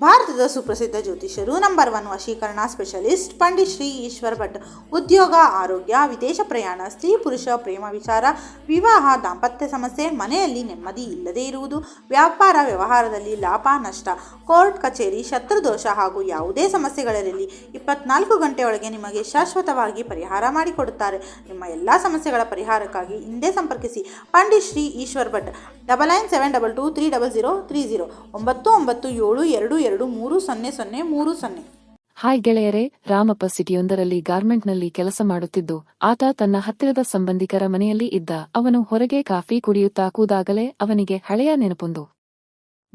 ಭಾರತದ ಸುಪ್ರಸಿದ್ಧ ಜ್ಯೋತಿಷ್ಯರು ನಂಬರ್ ಒನ್ ವಶೀಕರಣ ಸ್ಪೆಷಲಿಸ್ಟ್ ಪಂಡಿತ್ ಶ್ರೀ ಈಶ್ವರ್ ಭಟ್. ಉದ್ಯೋಗ, ಆರೋಗ್ಯ, ವಿದೇಶ ಪ್ರಯಾಣ, ಸ್ತ್ರೀ ಪುರುಷ ಪ್ರೇಮ ವಿಚಾರ, ವಿವಾಹ, ದಾಂಪತ್ಯ ಸಮಸ್ಯೆ, ಮನೆಯಲ್ಲಿ ನೆಮ್ಮದಿ ಇಲ್ಲದೇ ಇರುವುದು, ವ್ಯಾಪಾರ ವ್ಯವಹಾರದಲ್ಲಿ ಲಾಭ, ನಷ್ಟ, ಕೋರ್ಟ್ ಕಚೇರಿ ಶತ್ರುದೋಷ ಹಾಗೂ ಯಾವುದೇ ಸಮಸ್ಯೆಗಳಿರಲಿ ಇಪ್ಪತ್ನಾಲ್ಕು ಗಂಟೆಯೊಳಗೆ ನಿಮಗೆ ಶಾಶ್ವತವಾಗಿ ಪರಿಹಾರ ಮಾಡಿಕೊಡುತ್ತಾರೆ. ನಿಮ್ಮ ಎಲ್ಲ ಸಮಸ್ಯೆಗಳ ಪರಿಹಾರಕ್ಕಾಗಿ ಹಿಂದೆ ಸಂಪರ್ಕಿಸಿ Pandit Shri Ishwar Bhat. Double nine seven double two three double zero three zero. ಒಂಬತ್ತು ಒಂಬತ್ತು ಏಳು ಎರಡು ಎರಡು, ಮೂರು, ಸೊನ್ನೆ ಸೊನ್ನೆ, ಮೂರು, ಸೊನ್ನೆ. ಹಾಯ್ ಗೆಳೆಯರೇ, ರಾಮಪ್ಪ ಸಿಟಿಯೊಂದರಲ್ಲಿ ಗಾರ್ಮೆಂಟ್ನಲ್ಲಿ ಕೆಲಸ ಮಾಡುತ್ತಿದ್ದು, ಆತ ತನ್ನ ಹತ್ತಿರದ ಸಂಬಂಧಿಕರ ಮನೆಯಲ್ಲಿ ಇದ್ದ, ಅವನು ಹೊರಗೆ ಕಾಫಿ ಕುಡಿಯುತ್ತಾ ಕೂದಾಗಲೇ ಅವನಿಗೆ ಹಳೆಯ ನೆನಪೊಂದು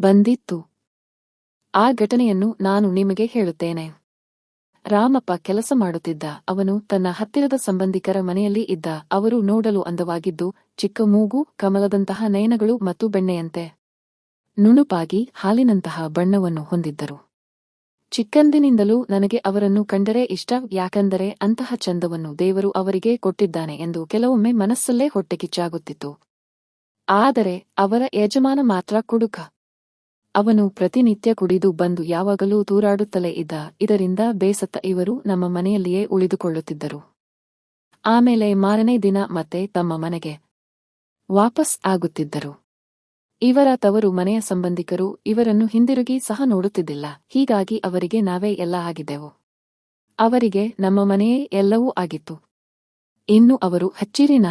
ಬಂದಿತ್ತು. ಆ ಘಟನೆಯನ್ನು ನಾನು ನಿಮಗೆ ಹೇಳುತ್ತೇನೆ. ರಾಮಪ್ಪ ಕೆಲಸ ಮಾಡುತ್ತಿದ್ದ, ಅವನು ತನ್ನ ಹತ್ತಿರದ ಸಂಬಂಧಿಕರ ಮನೆಯಲ್ಲಿ ಇದ್ದ, ಅವರು ನೋಡಲು ಅಂದವಾಗಿದ್ದು, ಚಿಕ್ಕ ಮೂಗು, ಕಮಲದಂತಹ ನಯನಗಳು ಮತ್ತು ಬೆಣ್ಣೆಯಂತೆ. ನುಣುಪಾಗಿ ಹಾಲಿನಂತಹ ಬಣ್ಣವನ್ನು ಹೊಂದಿದ್ದರು. ಚಿಕ್ಕಂದಿನಿಂದಲೂ ನನಗೆ ಅವರನ್ನು ಕಂಡರೆ ಇಷ್ಟ, ಯಾಕಂದರೆ ಅಂತಹ ಚಂದವನ್ನು ದೇವರು ಅವರಿಗೆ ಕೊಟ್ಟಿದ್ದಾನೆ ಎಂದು ಕೆಲವೊಮ್ಮೆ ಮನಸ್ಸಲ್ಲೇ ಹೊಟ್ಟೆಕಿಚ್ಚಾಗುತ್ತಿತ್ತು ಆದರೆ ಅವರ ಯಜಮಾನ ಮಾತ್ರ ಕುಡುಕ. ಅವನು ಪ್ರತಿನಿತ್ಯ ಕುಡಿದು ಬಂದು ಯಾವಾಗಲೂ ತೂರಾಡುತ್ತಲೇ ಇದ್ದ, ಇದರಿಂದ ಬೇಸತ್ತ ಇವರು ನಮ್ಮ ಮನೆಯಲ್ಲಿಯೇ ಉಳಿದುಕೊಳ್ಳುತ್ತಿದ್ದರು. ಆಮೇಲೆ ಮಾರನೇ ದಿನ ಮತ್ತೆ ತಮ್ಮ ಮನೆಗೆ ವಾಪಸ್ ಆಗುತ್ತಿದ್ದರು. ಇವರ ತವರು ಮನೆಯ ಸಂಬಂಧಿಕರು, ಇವರನ್ನು ಹಿಂದಿರುಗಿ ಸಹ ನೋಡುತ್ತಿದ್ದಿಲ್ಲ. ಹೀಗಾಗಿ ಅವರಿಗೆ ನಾವೇ ಎಲ್ಲ ಆಗಿದ್ದೆವು. ಅವರಿಗೆ ನಮ್ಮ ಮನೆಯೇ ಎಲ್ಲವೂ ಆಗಿತ್ತು. ಇನ್ನು ಅವರು ಹಚ್ಚಿರಿನ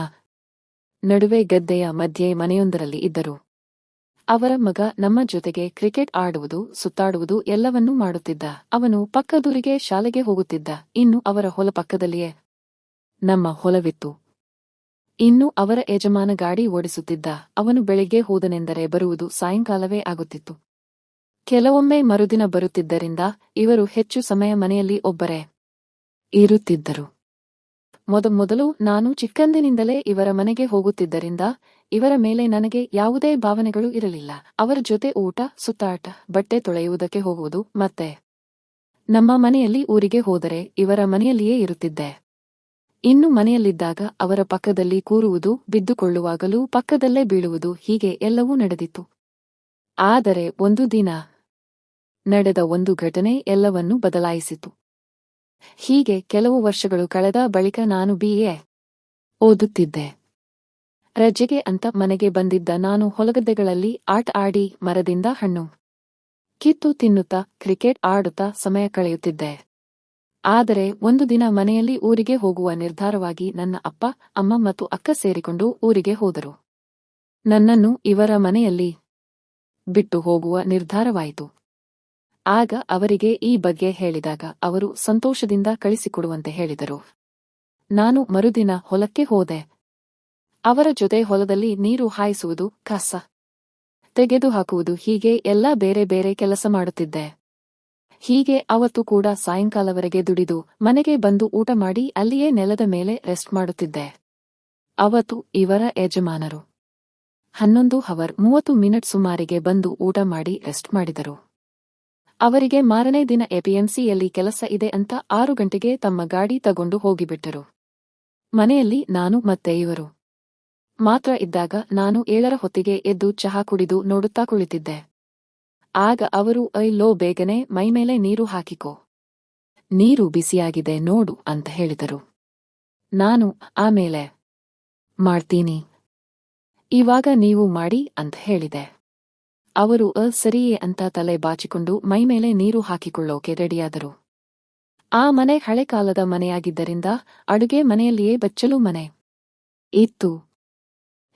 ನಡುವೆ ಗದ್ದೆಯ ಮಧ್ಯೆ ಮನೆಯೊಂದರಲ್ಲಿ ಇದ್ದರು. ಅವರ ಮಗ ನಮ್ಮ ಜೊತೆಗೆ ಕ್ರಿಕೆಟ್ ಆಡುವುದು, ಸುತ್ತಾಡುವುದು ಎಲ್ಲವನ್ನೂ ಮಾಡುತ್ತಿದ್ದ. ಅವನು ಪಕ್ಕದೂರಿಗೆ ಶಾಲೆಗೆ ಹೋಗುತ್ತಿದ್ದ. ಇನ್ನು ಅವರ ಹೊಲ ಪಕ್ಕದಲ್ಲಿಯೇ ನಮ್ಮ ಹೊಲವಿತ್ತು. ಇನ್ನು ಅವರ ಯಜಮಾನ ಗಾಡಿ ಓಡಿಸುತ್ತಿದ್ದ ಅವನು ಬೆಳಿಗ್ಗೆ ಹೋದನೆಂದರೆ ಬರುವುದು ಸಾಯಂಕಾಲವೇ ಆಗುತ್ತಿತ್ತು. ಕೆಲವೊಮ್ಮೆ ಮರುದಿನ ಬರುತ್ತಿದ್ದರಿಂದ ಇವರು ಹೆಚ್ಚು ಸಮಯ ಮನೆಯಲ್ಲಿ ಒಬ್ಬರೇ ಇರುತ್ತಿದ್ದರು. ಮೊದಮೊದಲು ನಾನು ಚಿಕ್ಕಂದಿನಿಂದಲೇ ಇವರ ಮನೆಗೆ ಹೋಗುತ್ತಿದ್ದರಿಂದ ಇವರ ಮೇಲೆ ನನಗೆ ಯಾವುದೇ ಭಾವನೆಗಳು ಇರಲಿಲ್ಲ. ಅವರ ಜೊತೆ ಊಟ, ಸುತ್ತಾಟ, ಬಟ್ಟೆ ತೊಳೆಯುವುದಕ್ಕೆ ಹೋಗುವುದು ಮತ್ತೆ ನಮ್ಮ ಮನೆಯಲ್ಲಿ ಊರಿಗೆ ಹೋದರೆ ಇವರ ಮನೆಯಲ್ಲಿಯೇ ಇರುತ್ತಿದ್ದೆ. ಇನ್ನು ಮನೆಯಲ್ಲಿದ್ದಾಗ ಅವರ ಪಕ್ಕದಲ್ಲಿ ಕೂರುವುದು, ಬಿದ್ದುಕೊಳ್ಳುವಾಗಲೂ ಪಕ್ಕದಲ್ಲೇ ಬೀಳುವುದು ಹೀಗೆ ಎಲ್ಲವೂ ನಡೆದಿತ್ತು. ಆದರೆ ಒಂದು ದಿನ ನಡೆದ ಒಂದು ಘಟನೆ ಎಲ್ಲವನ್ನೂ ಬದಲಾಯಿಸಿತು. ಹೀಗೆ ಕೆಲವು ವರ್ಷಗಳು ಕಳೆದ ಬಳಿಕ ನಾನು ಬಿಎ ಓದುತ್ತಿದ್ದೆ. ರಜೆಗೆ ಅಂತ ಮನೆಗೆ ಬಂದಿದ್ದ ನಾನು ಹೊಲಗದ್ದೆಗಳಲ್ಲಿ ಆಟ ಆಡಿ ಮರದಿಂದ ಹಣ್ಣು ಕಿತ್ತು ತಿನ್ನುತ್ತಾ, ಕ್ರಿಕೆಟ್ ಆಡುತ್ತಾ ಸಮಯ ಕಳೆಯುತ್ತಿದ್ದೆ. ಆದರೆ ಒಂದು ದಿನ ಮನೆಯಲ್ಲಿ ಊರಿಗೆ ಹೋಗುವ ನಿರ್ಧಾರವಾಗಿ ನನ್ನ ಅಪ್ಪ, ಅಮ್ಮ ಮತ್ತು ಅಕ್ಕ ಸೇರಿಕೊಂಡು ಊರಿಗೆ ಹೋದರು. ನನ್ನನ್ನು ಇವರ ಮನೆಯಲ್ಲಿ ಬಿಟ್ಟು ಹೋಗುವ ನಿರ್ಧಾರವಾಯಿತು. ಆಗ ಅವರಿಗೆ ಈ ಬಗ್ಗೆ ಹೇಳಿದಾಗ ಅವರು ಸಂತೋಷದಿಂದ ಕಳಿಸಿಕೊಡುವಂತೆ ಹೇಳಿದರು. ನಾನು ಮರುದಿನ ಹೊಲಕ್ಕೆ ಹೋದೆ. ಅವರ ಜೊತೆ ಹೊಲದಲ್ಲಿ ನೀರು ಹಾಯಿಸುವುದು ಕಸ. ತೆಗೆದುಹಾಕುವುದು ಹೀಗೆ ಎಲ್ಲ ಬೇರೆ ಬೇರೆ ಕೆಲಸ ಮಾಡುತ್ತಿದ್ದೆ. ಹೀಗೆ ಅವತ್ತು ಕೂಡ ಸಾಯಂಕಾಲವರೆಗೆ ದುಡಿದು ಮನೆಗೆ ಬಂದು ಊಟ ಮಾಡಿ ಅಲ್ಲಿಯೇ ನೆಲದ ಮೇಲೆ ರೆಸ್ಟ್ ಮಾಡುತ್ತಿದ್ದೆ. ಅವತ್ತು ಇವರ ಯಜಮಾನರು. ಹನ್ನೊಂದು ಹವರ್ ಮೂವತ್ತು ಮಿನಿಟ್ ಸುಮಾರಿಗೆ ಬಂದು ಊಟ ಮಾಡಿ ರೆಸ್ಟ್ ಮಾಡಿದರು. ಅವರಿಗೆ ಮಾರನೇ ದಿನ ಎಪಿಎಂಸಿಯಲ್ಲಿ ಕೆಲಸ ಇದೆ ಅಂತ ಆರು ಗಂಟೆಗೆ ತಮ್ಮ ಗಾಡಿ ತಗೊಂಡು ಹೋಗಿಬಿಟ್ಟರು. ಮನೆಯಲ್ಲಿ ನಾನು ಮತ್ತೆ ಇವರು. ಮಾತ್ರ ಇದ್ದಾಗ ನಾನು ಏಳರ ಹೊತ್ತಿಗೆ ಎದ್ದು ಚಹಾ ಕುಡಿದು ನೋಡುತ್ತಾ ಕುಳಿತಿದ್ದೆ. ಆಗ ಅವರು ಐಲೋ ಬೇಗನೆ ಮೈಮೇಲೆ ನೀರು ಹಾಕಿಕೋ. ನೀರು ಬಿಸಿಯಾಗಿದೆ, ನೋಡು, ಅಂತ ಹೇಳಿದರು. ನಾನು ಆಮೇಲೆ ಮಾಡ್ತೀನಿ. ಇವಾಗ ನೀವು ಮಾಡಿ, ಅಂತ ಹೇಳಿದೆ. ಅವರು, ಅ, ಸರಿಯೇ, ಅಂತ ತಲೆ ಬಾಚಿಕೊಂಡು ಮೈಮೇಲೆ ನೀರು ಹಾಕಿಕೊಳ್ಳೋಕೆ ರೆಡಿಯಾದರು. ಆ ಮನೆ ಹಳೆ ಕಾಲದ ಮನೆಯಾಗಿದ್ದರಿಂದ ಅಡುಗೆ ಮನೆಯಲ್ಲಿಯೇ ಬಚ್ಚಲು ಮನೆ ಇತ್ತು.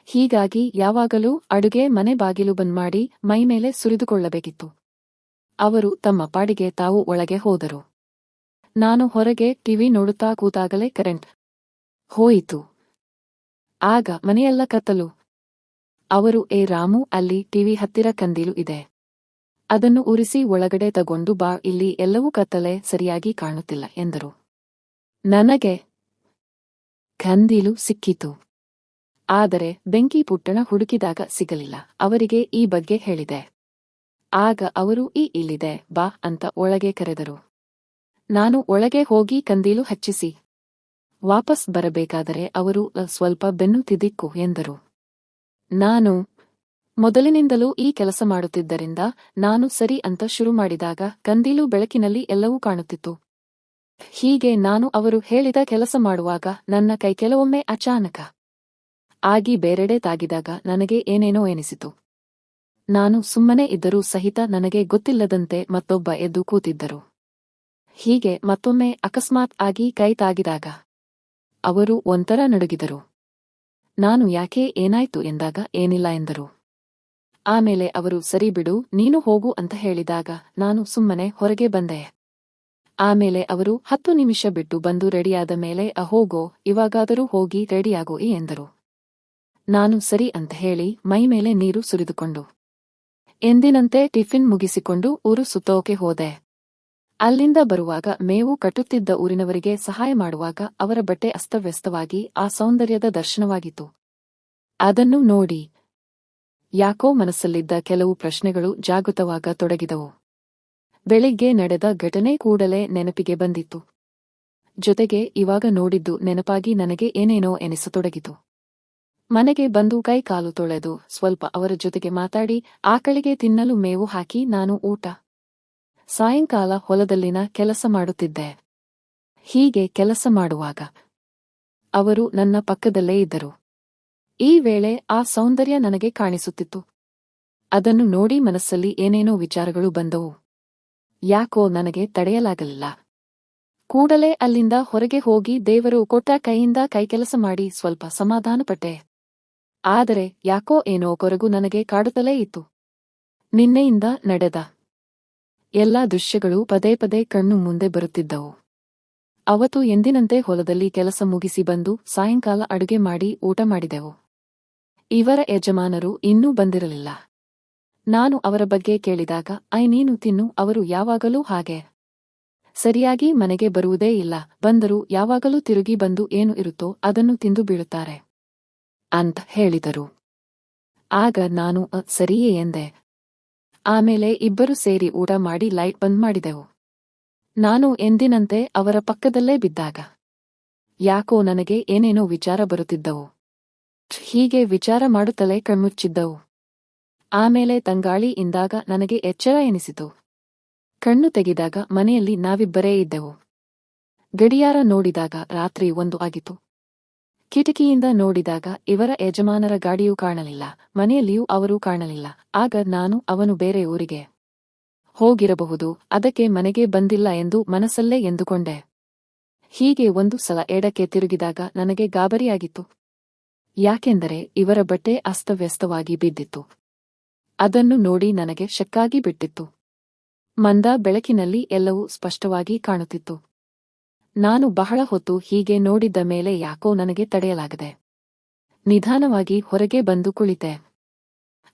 ಹೀಗಾಗಿ ಯಾವಾಗಲೂ ಅಡುಗೆ ಮನೆ ಬಾಗಿಲು ಬಂದ್ ಮಾಡಿ ಮೈಮೇಲೆ ಸುರಿದುಕೊಳ್ಳಬೇಕಿತ್ತು. ಅವರು ತಮ್ಮ ಪಾಡಿಗೆ ತಾವು ಒಳಗೆ ಹೋದರು. ನಾನು ಹೊರಗೆ ಟಿವಿ ನೋಡುತ್ತಾ ಕೂತಾಗಲೇ ಕರೆಂಟ್ ಹೋಯಿತು. ಆಗ ಮನೆಯೆಲ್ಲ ಕತ್ತಲು. ಅವರು, ಏ ರಾಮು, ಅಲ್ಲಿ ಟಿವಿ ಹತ್ತಿರ ಕಂದೀಲು ಇದೆ. ಅದನ್ನು ಉರಿಸಿ ಒಳಗಡೆ ತಗೊಂಡು ಬಾ, ಇಲ್ಲಿ ಎಲ್ಲವೂ ಕತ್ತಲೆ ಸರಿಯಾಗಿ ಕಾಣುತ್ತಿಲ್ಲ ಎಂದರು. ನನಗೆ ಕಂದೀಲು ಸಿಕ್ಕಿತು. ಆದರೆ ಬೆಂಕಿ ಪುಟ್ಟಣ ಹುಡುಕಿದಾಗ ಸಿಗಲಿಲ್ಲ. ಅವರಿಗೆ ಈ ಬಗ್ಗೆ ಹೇಳಿದೆ. ಆಗ ಅವರು, ಈ ಇಲ್ಲಿದೆ, ಬಾ ಅಂತ ಒಳಗೆ ಕರೆದರು. ನಾನು ಒಳಗೆ ಹೋಗಿ ಕಂದೀಲು ಹಚ್ಚಿಸಿ. ವಾಪಸ್ ಬರಬೇಕಾದರೆ ಅವರು ಸ್ವಲ್ಪ ಬೆನ್ನು ತಿದಿಕ್ಕು ಎಂದರು. ನಾನು ಮೊದಲಿನಿಂದಲೂ ಈ ಕೆಲಸ ಮಾಡುತ್ತಿದ್ದರಿಂದ ನಾನು ಸರಿ ಅಂತ ಶುರು ಮಾಡಿದಾಗ ಕಂದೀಲು ಬೆಳಕಿನಲ್ಲಿ ಎಲ್ಲವೂ ಕಾಣುತ್ತಿತ್ತು. ಹೀಗೆ ನಾನು ಅವರು ಹೇಳಿದ ಕೆಲಸ ಮಾಡುವಾಗ ನನ್ನ ಕೈ ಕೆಲವೊಮ್ಮೆ ಅಚಾನಕ ಆಗಿ ಬೇರೆಡೆ ತಾಗಿದಾಗ ನನಗೆ ಏನೇನೋ ಎನಿಸಿತು. ನಾನು ಸುಮ್ಮನೆ ಇದ್ದರೂ ಸಹಿತ ನನಗೆ ಗೊತ್ತಿಲ್ಲದಂತೆ ಮತ್ತೊಬ್ಬ ಎದ್ದು ಕೂತಿದ್ದರು. ಹೀಗೆ ಮತ್ತೊಮ್ಮೆ ಅಕಸ್ಮಾತ್ ಆಗಿ ಕೈ ತಾಗಿದಾಗ ಅವರು ಒಂಥರ ನಡುಗಿದರು. ನಾನು ಯಾಕೆ ಏನಾಯ್ತು ಎಂದಾಗ ಏನಿಲ್ಲ ಎಂದರು. ಆಮೇಲೆ ಅವರು ಸರಿ ಬಿಡು, ನೀನು ಹೋಗು ಅಂತ ಹೇಳಿದಾಗ ನಾನು ಸುಮ್ಮನೆ ಹೊರಗೆ ಬಂದೆ. ಆಮೇಲೆ ಅವರು ಹತ್ತು ನಿಮಿಷ ಬಿಟ್ಟು ಬಂದು ರೆಡಿಯಾದ ಮೇಲೆ, ಅಹೋಗೋ ಹೋಗೋ ಇವಾಗಾದರೂ ಹೋಗಿ ರೆಡಿಯಾಗೋ ಎಂದರು. ನಾನು ಸರಿ ಅಂತ ಹೇಳಿ ಮೈಮೇಲೆ ನೀರು ಸುರಿದುಕೊಂಡು. ಎಂದಿನಂತೆ ಟಿಫಿನ್ ಮುಗಿಸಿಕೊಂಡು ಊರು ಸುತ್ತೋಕೆ ಹೋದೆ. ಅಲ್ಲಿಂದ ಬರುವಾಗ ಮೇವು ಕಟ್ಟುತ್ತಿದ್ದ ಊರಿನವರಿಗೆ ಸಹಾಯ ಮಾಡುವಾಗ ಅವರ ಬಟ್ಟೆ ಅಸ್ತವ್ಯಸ್ತವಾಗಿ ಆ ಸೌಂದರ್ಯದ ದರ್ಶನವಾಗಿತ್ತು. ಅದನ್ನು ನೋಡಿ ಯಾಕೋ ಮನಸ್ಸಲ್ಲಿದ್ದ ಕೆಲವು ಪ್ರಶ್ನೆಗಳು ಜಾಗೃತವಾಗ ತೊಡಗಿದವು. ಬೆಳಿಗ್ಗೆ ನಡೆದ ಘಟನೆ ಕೂಡಲೇ ನೆನಪಿಗೆ ಬಂದಿತ್ತು. ಜೊತೆಗೆ ಇವಾಗ ನೋಡಿದ್ದು ನೆನಪಾಗಿ ನನಗೆ ಏನೇನೋ ಎನಿಸತೊಡಗಿತು. ಮನೆಗೆ ಬಂದು ಕೈ ಕಾಲು ತೊಳೆದು ಸ್ವಲ್ಪ ಅವರ ಜೊತೆಗೆ ಮಾತಾಡಿ ಆಕಳಿಗೆ ತಿನ್ನಲು ಮೇವು ಹಾಕಿ ನಾನು ಊಟ. ಸಾಯಂಕಾಲ ಹೊಲದಲ್ಲಿನ ಕೆಲಸ ಮಾಡುತ್ತಿದ್ದೆ. ಹೀಗೆ ಕೆಲಸ ಮಾಡುವಾಗ ಅವರು ನನ್ನ ಪಕ್ಕದಲ್ಲೇ ಇದ್ದರು. ಈ ವೇಳೆ ಆ ಸೌಂದರ್ಯ ನನಗೆ ಕಾಣಿಸುತ್ತಿತ್ತು. ಅದನ್ನು ನೋಡಿ ಮನಸ್ಸಲ್ಲಿ ಏನೇನೋ ವಿಚಾರಗಳು ಬಂದವು. ಯಾಕೋ ನನಗೆ ತಡೆಯಲಾಗಲಿಲ್ಲ. ಕೂಡಲೇ ಅಲ್ಲಿಂದ ಹೊರಗೆ ಹೋಗಿ ದೇವರು ಕೊಟ್ಟ ಕೈಯಿಂದ ಕೈಕೆಲಸ ಮಾಡಿ ಸ್ವಲ್ಪ ಸಮಾಧಾನಪಟ್ಟೆ. ಆದರೆ ಯಾಕೋ ಏನೋ ಕೊರಗು ನನಗೆ ಕಾಡುತ್ತಲೇ ಇತ್ತು. ನಿನ್ನೆಯಿಂದ ನಡೆದ ಎಲ್ಲ ದೃಶ್ಯಗಳು ಪದೇ ಪದೇ ಕಣ್ಣು ಮುಂದೆ ಬರುತ್ತಿದ್ದವು. ಅವತ್ತು ಎಂದಿನಂತೆ ಹೊಲದಲ್ಲಿ ಕೆಲಸ ಮುಗಿಸಿ ಬಂದು ಸಾಯಂಕಾಲ ಅಡುಗೆ ಮಾಡಿ ಊಟ ಮಾಡಿದೆವು. ಇವರ ಯಜಮಾನರು ಇನ್ನೂ ಬಂದಿರಲಿಲ್ಲ. ನಾನು ಅವರ ಬಗ್ಗೆ ಕೇಳಿದಾಗ, ಐ, ನೀನು ತಿನ್ನು, ಅವರು ಯಾವಾಗಲೂ ಹಾಗೆ. ಸರಿಯಾಗಿ ಮನೆಗೆ ಬರುವುದೇ ಇಲ್ಲ, ಬಂದರೂ ಯಾವಾಗಲೂ ತಿರುಗಿ ಬಂದು ಏನು ಇರುತ್ತೋ ಅದನ್ನು ತಿಂದು ಬೀಳುತ್ತಾರೆ. ಅಂತ ಹೇಳಿದರು. ಆಗ ನಾನು ಸರಿಯೇ ಎಂದೆ. ಆಮೇಲೆ ಇಬ್ಬರು ಸೇರಿ ಊಟ ಮಾಡಿ ಲೈಟ್ ಬಂದ್ ಮಾಡಿದೆವು. ನಾನು ಎಂದಿನಂತೆ ಅವರ ಪಕ್ಕದಲ್ಲೇ ಬಿದ್ದಾಗ. ಯಾಕೋ ನನಗೆ ಏನೇನೋ ವಿಚಾರ ಬರುತ್ತಿದ್ದವು. ಹೀಗೆ ವಿಚಾರ ಮಾಡುತ್ತಲೇ ಕಣ್ಮುಚ್ಚಿದ್ದವು. ಆಮೇಲೆ ತಂಗಾಳಿ ಇಂದಾಗ ನನಗೆ ಎಚ್ಚರ ಎನಿಸಿತು. ಕಣ್ಣು ತೆಗೆದಾಗ ಮನೆಯಲ್ಲಿ ನಾವಿಬ್ಬರೇ ಇದ್ದೆವು. ಗಡಿಯಾರ ನೋಡಿದಾಗ ರಾತ್ರಿ ಒಂದು ಆಗಿತು ಕಿಟಕಿಯಿಂದ ನೋಡಿದಾಗ ಇವರ ಯಜಮಾನರ ಗಾಡಿಯೂ ಕಾಣಲಿಲ್ಲ, ಮನೆಯಲ್ಲಿಯೂ ಅವರೂ ಕಾಣಲಿಲ್ಲ. ಆಗ ನಾನು ಅವನು ಬೇರೆ ಊರಿಗೆ ಹೋಗಿರಬಹುದು, ಅದಕ್ಕೆ ಮನೆಗೆ ಬಂದಿಲ್ಲ ಎಂದು ಮನಸ್ಸಲ್ಲೇ ಎಂದುಕೊಂಡೆ. ಹೀಗೆ ಒಂದು ಸಲ ಎಡಕ್ಕೆ ತಿರುಗಿದಾಗ ನನಗೆ ಗಾಬರಿಯಾಗಿತ್ತು. ಯಾಕೆಂದರೆ ಇವರ ಬಟ್ಟೆ ಅಸ್ತವ್ಯಸ್ತವಾಗಿ ಬಿದ್ದಿತ್ತು. ಅದನ್ನು ನೋಡಿ ನನಗೆ ಶಕ್ಕಾಗಿ ಬಿಟ್ಟಿತ್ತು. ಮಂದ ಬೆಳಕಿನಲ್ಲಿ ಎಲ್ಲವೂ ಸ್ಪಷ್ಟವಾಗಿ ಕಾಣುತ್ತಿತ್ತು. ನಾನು ಬಹಳ ಹೊತ್ತು ಹೀಗೆ ನೋಡಿದ್ದ ಮೇಲೆ ಯಾಕೋ ನನಗೆ ತಡೆಯಲಾಗದೆ ನಿಧಾನವಾಗಿ ಹೊರಗೆ ಬಂದು ಕುಳಿತೆ.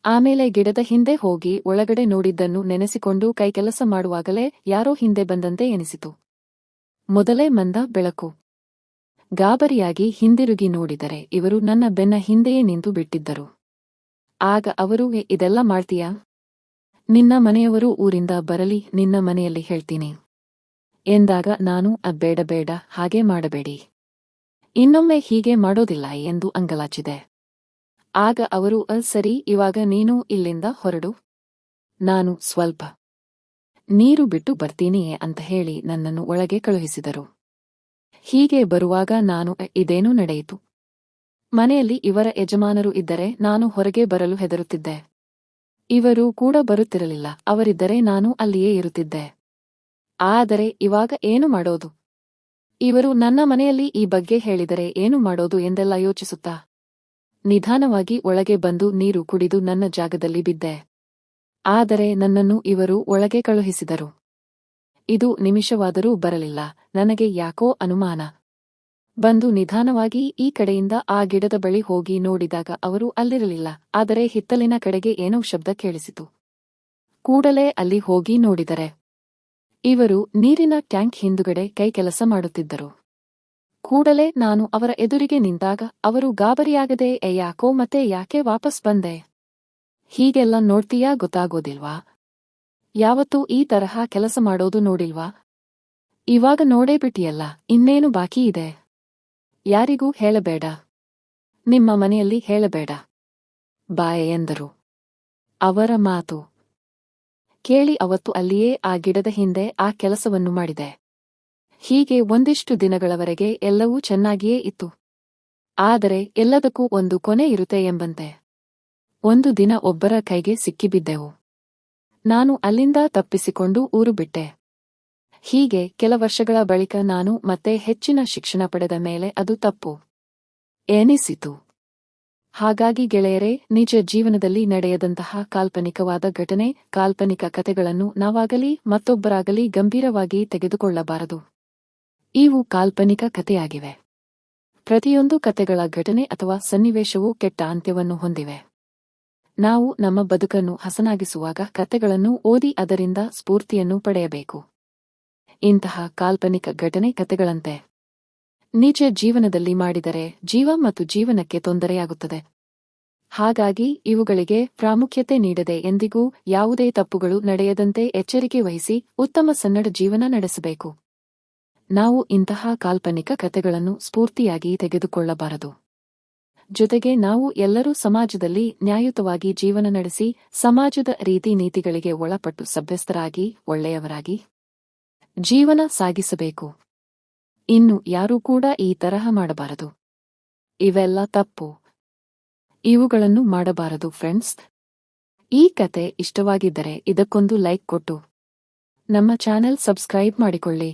ಆಮೇಲೆ ಗಿಡದ ಹಿಂದೆ ಹೋಗಿ ಒಳಗಡೆ ನೋಡಿದ್ದನ್ನು ನೆನೆಸಿಕೊಂಡು ಕೈಕೆಲಸ ಮಾಡುವಾಗಲೇ ಯಾರೋ ಹಿಂದೆ ಬಂದಂತೆ ಎನಿಸಿತು. ಮೊದಲೇ ಮಂದ ಬೆಳಕು. ಗಾಬರಿಯಾಗಿ ಹಿಂದಿರುಗಿ ನೋಡಿದರೆ ಇವರು ನನ್ನ ಬೆನ್ನ ಹಿಂದೆಯೇ ನಿಂತು ಬಿಟ್ಟಿದ್ದರು. ಆಗ ಅವರು "ಏ, ಇದೆಲ್ಲ ಮಾಡ್ತೀಯಾ? ನಿನ್ನ ಮನೆಯವರು ಊರಿಂದ ಬರಲಿ ನಿನ್ನ ಮನೆಯಲ್ಲಿ ಹೇಳ್ತೀನಿ. ಎಂದಾಗ ನಾನು "ಅ, ಬೇಡ ಬೇಡ ಹಾಗೆ ಮಾಡಬೇಡಿ. ಇನ್ನೊಮ್ಮೆ ಹೀಗೆ ಮಾಡೋದಿಲ್ಲ ಎಂದು ಅಂಗಲಾಚಿದೆ. ಆಗ ಅವರು "ಅ, ಸರಿ ಇವಾಗ ನೀನು ಇಲ್ಲಿಂದ ಹೊರಡು. ನಾನು ಸ್ವಲ್ಪ ನೀರು ಬಿಟ್ಟು ಬರ್ತೀನಿಯೇ ಅಂತ ಹೇಳಿ ನನ್ನನ್ನು ಒಳಗೆ ಕಳುಹಿಸಿದರು. ಹೀಗೆ ಬರುವಾಗ ನಾನು ಇದೇನೂ ನಡೆಯಿತು. ಮನೆಯಲ್ಲಿ ಇವರ ಯಜಮಾನರು ಇದ್ದರೆ ನಾನು ಹೊರಗೆ ಬರಲು ಹೆದರುತ್ತಿದ್ದೆ. ಇವರು ಕೂಡ ಬರುತ್ತಿರಲಿಲ್ಲ. ಅವರಿದ್ದರೆ ನಾನು ಅಲ್ಲಿಯೇ ಇರುತ್ತಿದ್ದೆ. ಆದರೆ ಇವಾಗ ಏನು ಮಾಡೋದು? ಇವರು ನನ್ನ ಮನೆಯಲ್ಲಿ ಈ ಬಗ್ಗೆ ಹೇಳಿದರೆ ಏನು ಮಾಡೋದು ಎಂದೆಲ್ಲ ಯೋಚಿಸುತ್ತಾ? ನಿಧಾನವಾಗಿ ಒಳಗೆ ಬಂದು ನೀರು ಕುಡಿದು ನನ್ನ ಜಾಗದಲ್ಲಿ ಬಿದ್ದೆ. ಆದರೆ ನನ್ನನ್ನು ಇವರು ಒಳಗೆ ಕಳುಹಿಸಿದರು. ಇದು ನಿಮಿಷವಾದರೂ ಬರಲಿಲ್ಲ, ನನಗೆ ಯಾಕೋ ಅನುಮಾನ. ಬಂದು ನಿಧಾನವಾಗಿ ಈ ಕಡೆಯಿಂದ ಆ ಗಿಡದ ಬಳಿ ಹೋಗಿ ನೋಡಿದಾಗ ಅವರು ಅಲ್ಲಿರಲಿಲ್ಲ, ಆದರೆ ಹಿತ್ತಲಿನ ಕಡೆಗೆ ಏನೋ ಶಬ್ದ ಕೇಳಿಸಿತು. ಕೂಡಲೇ ಅಲ್ಲಿ ಹೋಗಿ ನೋಡಿದರೆ. ಇವರು ನೀರಿನ ಟ್ಯಾಂಕ್ ಹಿಂದುಗಡೆ ಕೈ ಕೆಲಸ ಮಾಡುತ್ತಿದ್ದರು. ಕೂಡಲೇ ನಾನು ಅವರ ಎದುರಿಗೆ ನಿಂತಾಗ ಅವರು ಗಾಬರಿಯಾಗದೆ "ಏ, ಯಾಕೋ ಮತ್ತೆ ಯಾಕೆ ವಾಪಸ್ ಬಂದೆ? ಹೀಗೆಲ್ಲ ನೋಡ್ತೀಯಾ ಗೊತ್ತಾಗೋದಿಲ್ವಾ? ಯಾವತ್ತೂ ಈ ತರಹ ಕೆಲಸ ಮಾಡೋದು ನೋಡಿಲ್ವಾ? ಇವಾಗ ನೋಡೇ ಬಿಟ್ಟಿಯಲ್ಲ ಇನ್ನೇನು ಬಾಕಿ ಇದೆ? ಯಾರಿಗೂ ಹೇಳಬೇಡ. ನಿಮ್ಮ ಮನೆಯಲ್ಲಿ ಹೇಳಬೇಡ. ಬಾಯ ಎಂದರು. ಅವರ ಮಾತು ಕೇಳಿ ಅವತ್ತು ಅಲ್ಲಿಯೇ ಆ ಗಿಡದ ಹಿಂದೆ ಆ ಕೆಲಸವನ್ನು ಮಾಡಿದೆ. ಹೀಗೆ ಒಂದಿಷ್ಟು ದಿನಗಳವರೆಗೆ ಎಲ್ಲವೂ ಚೆನ್ನಾಗಿಯೇ ಇತ್ತು. ಆದರೆ ಎಲ್ಲದಕ್ಕೂ ಒಂದು ಕೊನೆ ಇರುತ್ತೆ ಎಂಬಂತೆ. ಒಂದು ದಿನ ಒಬ್ಬರ ಕೈಗೆ ಸಿಕ್ಕಿಬಿದ್ದೆವು. ನಾನು ಅಲ್ಲಿಂದ ತಪ್ಪಿಸಿಕೊಂಡು ಊರು ಬಿಟ್ಟೆ. ಹೀಗೆ ಕೆಲ ವರ್ಷಗಳ ಬಳಿಕ ನಾನು ಮತ್ತೆ ಹೆಚ್ಚಿನ ಶಿಕ್ಷಣ ಪಡೆದ ಮೇಲೆ ಅದು ತಪ್ಪು. ಎನಿಸಿತು. ಹಾಗಾಗಿ ಗೆಳೆಯರೇ, ನಿಜ ಜೀವನದಲ್ಲಿ ನಡೆಯದಂತಹ ಕಾಲ್ಪನಿಕವಾದ ಘಟನೆ, ಕಾಲ್ಪನಿಕ ಕಥೆಗಳನ್ನು ನಾವಾಗಲಿ ಮತ್ತೊಬ್ಬರಾಗಲಿ ಗಂಭೀರವಾಗಿ ತೆಗೆದುಕೊಳ್ಳಬಾರದು. ಇವು ಕಾಲ್ಪನಿಕ ಕಥೆಯಾಗಿವೆ. ಪ್ರತಿಯೊಂದು ಕಥೆಗಳ ಘಟನೆ ಅಥವಾ ಸನ್ನಿವೇಶವು ಕೆಟ್ಟ ಅಂತ್ಯವನ್ನು ಹೊಂದಿವೆ. ನಾವು ನಮ್ಮ ಬದುಕನ್ನು ಹಸನಾಗಿಸುವಾಗ ಕಥೆಗಳನ್ನು ಓದಿ ಅದರಿಂದ ಸ್ಫೂರ್ತಿಯನ್ನು ಪಡೆಯಬೇಕು. ಇಂತಹ ಕಾಲ್ಪನಿಕ ಘಟನೆ ಕಥೆಗಳಂತೆ. ನಿಜ ಜೀವನದಲ್ಲಿ ಮಾಡಿದರೆ ಜೀವ ಮತ್ತು ಜೀವನಕ್ಕೆ ತೊಂದರೆಯಾಗುತ್ತದೆ. ಹಾಗಾಗಿ ಇವುಗಳಿಗೆ ಪ್ರಾಮುಖ್ಯತೆ ನೀಡದೆ ಎಂದಿಗೂ ಯಾವುದೇ ತಪ್ಪುಗಳು ನಡೆಯದಂತೆ ಎಚ್ಚರಿಕೆ ವಹಿಸಿ ಉತ್ತಮ ಸನ್ನಡ ಜೀವನ ನಡೆಸಬೇಕು. ನಾವು ಇಂತಹ ಕಾಲ್ಪನಿಕ ಕಥೆಗಳನ್ನು ಸ್ಫೂರ್ತಿಯಾಗಿ ತೆಗೆದುಕೊಳ್ಳಬಾರದು. ಜೊತೆಗೆ ನಾವು ಎಲ್ಲರೂ ಸಮಾಜದಲ್ಲಿ ನ್ಯಾಯಯುತವಾಗಿ ಜೀವನ ನಡೆಸಿ ಸಮಾಜದ ರೀತಿ ನೀತಿಗಳಿಗೆ ಒಳಪಟ್ಟು ಸಭ್ಯಸ್ಥರಾಗಿ ಒಳ್ಳೆಯವರಾಗಿ ಜೀವನ ಸಾಗಿಸಬೇಕು. ಇನ್ನು ಯಾರೂ ಕೂಡ ಈ ತರಹ ಮಾಡಬಾರದು. ಇವೆಲ್ಲ ತಪ್ಪು. ಇವುಗಳನ್ನು ಮಾಡಬಾರದು ಫ್ರೆಂಡ್ಸ್. ಈ ಕತೆ ಇಷ್ಟವಾಗಿದ್ದರೆ ಇದಕ್ಕೊಂದು ಲೈಕ್ ಕೊಟ್ಟು. ನಮ್ಮ ಚಾನೆಲ್ ಸಬ್ಸ್ಕ್ರೈಬ್ ಮಾಡಿಕೊಳ್ಳಿ.